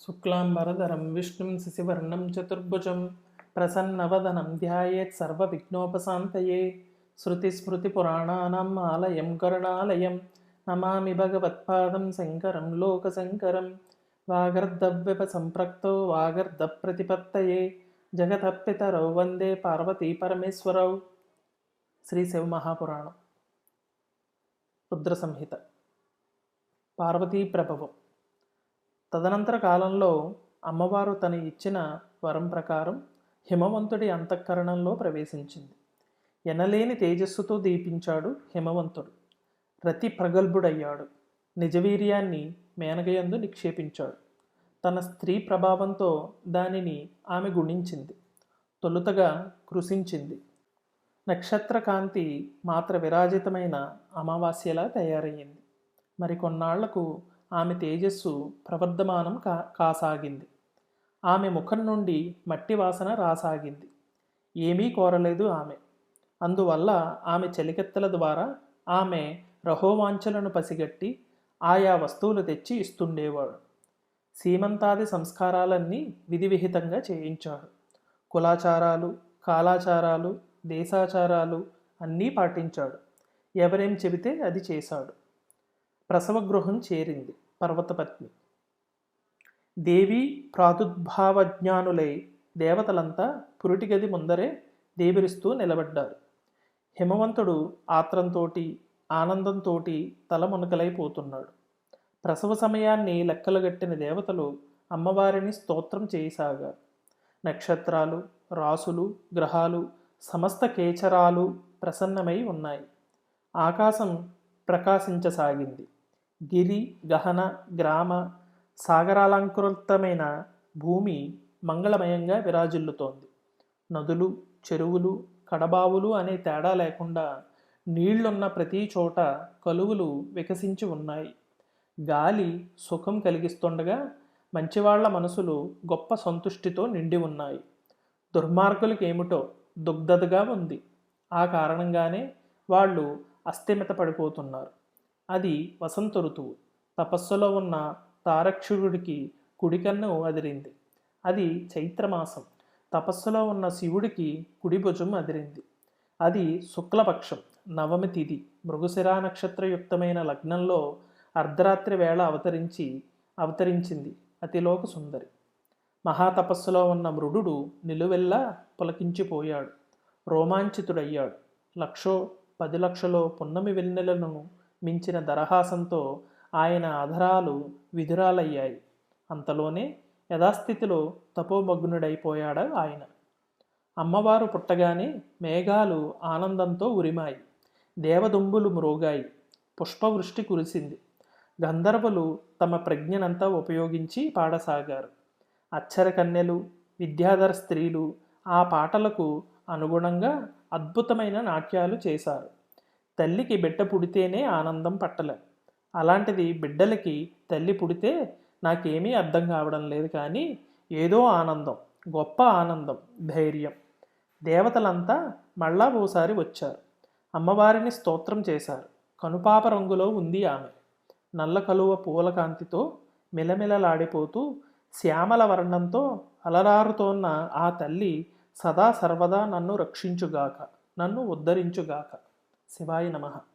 శుక్లాంబరధరం విష్ణుం శశివర్ణం చతుర్భుజం ప్రసన్నవదనం ధ్యాయేత్ సర్వవిఘ్నోపశాంతయే శృతిస్మృతిపురాణానాం ఆలయం కరుణాలయం నమామి భగవత్పాదం శంకరం లోకశంకరం వాగర్ధవ్యప సంప్రక్తో వాగర్ధ ప్రతిపత్తయే జగతః వందే పార్వతీ పరమేశ్వరౌ. శ్రీ శివ మహాపురాణం. రుద్ర సంహిత పార్వతీ ప్రభవం. తదనంతర కాలంలో అమ్మవారు తన ఇచ్చిన వరం ప్రకారం హిమవంతుడి అంతఃకరణంలో ప్రవేశించింది. ఎనలేని తేజస్సుతో దీపించాడు హిమవంతుడు. రతి ప్రగల్భుడయ్యాడు. నిజవీర్యాన్ని మేనగయందు నిక్షేపించాడు. తన స్త్రీ ప్రభావంతో దానిని ఆమె గుణించింది. తొలుతగా కృషించింది నక్షత్రకాంతి మాత్ర విరాజితమైన అమావాస్యలా తయారయ్యింది. మరికొన్నాళ్ళకు ఆమె తేజస్సు ప్రవర్ధమానం కా కాసాగింది. ఆమె ముఖం నుండి మట్టి వాసన రాసాగింది. ఏమీ కోరలేదు ఆమె. అందువల్ల ఆమె చలికెత్తల ద్వారా ఆమె రహోవాంఛలను పసిగట్టి ఆయా వస్తువులు తెచ్చి ఇస్తుండేవాడు. సీమంతాది సంస్కారాలన్నీ విధివిహితంగా చేయించాడు. కులాచారాలు కాలాచారాలు దేశాచారాలు అన్నీ పాటించాడు. ఎవరేం చెబితే అది చేశాడు. ప్రసవగృహం చేరింది పర్వతపత్ని. దేవి ప్రాదుర్భావజ్ఞానులై దేవతలంతా పురిటిగది ముందరే దేవిరిస్తూ నిలబడ్డారు. హిమవంతుడు ఆత్రంతోటి ఆనందంతోటి తల మునకలైపోతున్నాడు. ప్రసవ సమయాన్ని లెక్కలుగట్టిన దేవతలు అమ్మవారిని స్తోత్రం చేయసాగారు. నక్షత్రాలు రాసులు గ్రహాలు సమస్త కేచరాలు ప్రసన్నమై ఉన్నాయి. ఆకాశం ప్రకాశించసాగింది. గిరి గహన గ్రామ సాగరాలంకృతమైన భూమి మంగళమయంగా విరాజిల్లుతోంది. నదులు చెరువులు కడబావులు అనే తేడా లేకుండా నీళ్ళున్న ప్రతి చోట కలువులు వికసించి ఉన్నాయి. గాలి సుఖం కలిగిస్తుండగా మంచివాళ్ళ మనసులు గొప్ప సంతుష్టితో నిండి ఉన్నాయి. దుర్మార్గులకేమిటో దుగ్ధతగా ఉంది. ఆ కారణంగానే వాళ్ళు అస్థిమిత పడిపోతున్నారు అది వసంత ఋతువు. తపస్సులో ఉన్న తారక్షుడికి కుడికన్ను అదిరింది. అది చైత్రమాసం. తపస్సులో ఉన్న శివుడికి కుడి భుజం అదిరింది. అది శుక్లపక్షం నవమి తిథి మృగశిరా నక్షత్రయుక్తమైన లగ్నంలో అర్ధరాత్రి వేళ అవతరించి అవతరించింది అతిలోక సుందరి. మహాతపస్సులో ఉన్న మృడు నిలువెల్లా పులకించిపోయాడు. రోమాంచితుడయ్యాడు. లక్షో పది లక్షలో పున్నమి వెన్నెలను మించిన దరహాసంతో ఆయన అధరాలు విధురాలయ్యాయి. అంతలోనే యథాస్థితిలో తపోమగ్నుడైపోయాడు ఆయన. అమ్మవారు పుట్టగానే మేఘాలు ఆనందంతో ఉరిమాయి. దేవదుంబులు మ్రోగాయి. పుష్పవృష్టి కురిసింది. గంధర్వులు తమ ప్రజ్ఞనంతా ఉపయోగించి పాడసాగారు. అచ్చర కన్యలు విద్యాధర స్త్రీలు ఆ పాటలకు అనుగుణంగా అద్భుతమైన నాట్యాలు చేశారు. తల్లికి బిడ్డ పుడితేనే ఆనందం పట్టలే. అలాంటిది బిడ్డలకి తల్లి పుడితే నాకేమీ అర్థం కావడం లేదు కానీ ఏదో ఆనందం గొప్ప ఆనందం ధైర్యం. దేవతలంతా మళ్ళా ఓసారి వచ్చారు. అమ్మవారిని స్తోత్రం చేశారు. కనుపాప రంగులో ఉంది ఆమె. నల్ల కలువ పూల కాంతితో మిలమిలలాడిపోతూ శ్యామల వర్ణంతో అలరారుతోన్న ఆ తల్లి సదా సర్వదా నన్ను రక్షించుగాక నన్ను ఉద్ధరించుగాక. se vayan a Maha.